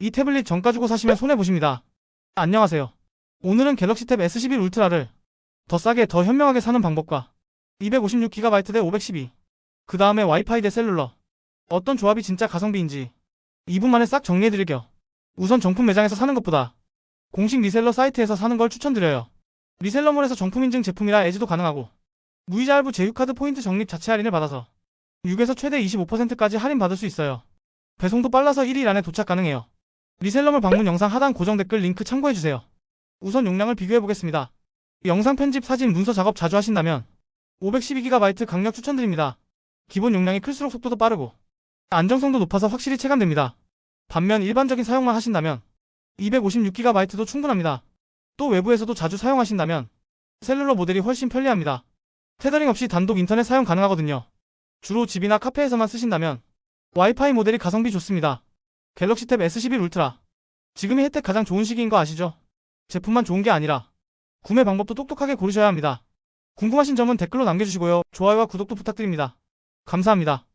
이 태블릿 정가 주고 사시면 손해보십니다. 안녕하세요. 오늘은 갤럭시 탭 S11 울트라를 더 싸게 더 현명하게 사는 방법과 256GB 대 512, 그 다음에 와이파이 대 셀룰러, 어떤 조합이 진짜 가성비인지 2분 만에 싹 정리해드릴게요. 우선 정품 매장에서 사는 것보다 공식 리셀러 사이트에서 사는 걸 추천드려요. 리셀러몰에서 정품 인증 제품이라 애지도 가능하고 무이자 할부 제휴카드 포인트 적립 자체 할인을 받아서 6에서 최대 25%까지 할인 받을 수 있어요. 배송도 빨라서 1일 안에 도착 가능해요. 리셀러몰 방문 영상 하단 고정 댓글 링크 참고해주세요. 우선 용량을 비교해보겠습니다. 영상 편집, 사진, 문서 작업 자주 하신다면 512GB 강력 추천드립니다. 기본 용량이 클수록 속도도 빠르고 안정성도 높아서 확실히 체감됩니다. 반면 일반적인 사용만 하신다면 256GB도 충분합니다. 또 외부에서도 자주 사용하신다면 셀룰러 모델이 훨씬 편리합니다. 테더링 없이 단독 인터넷 사용 가능하거든요. 주로 집이나 카페에서만 쓰신다면 와이파이 모델이 가성비 좋습니다. 갤럭시 탭 S11 울트라. 지금이 혜택 가장 좋은 시기인 거 아시죠? 제품만 좋은 게 아니라 구매 방법도 똑똑하게 고르셔야 합니다. 궁금하신 점은 댓글로 남겨주시고요. 좋아요와 구독도 부탁드립니다. 감사합니다.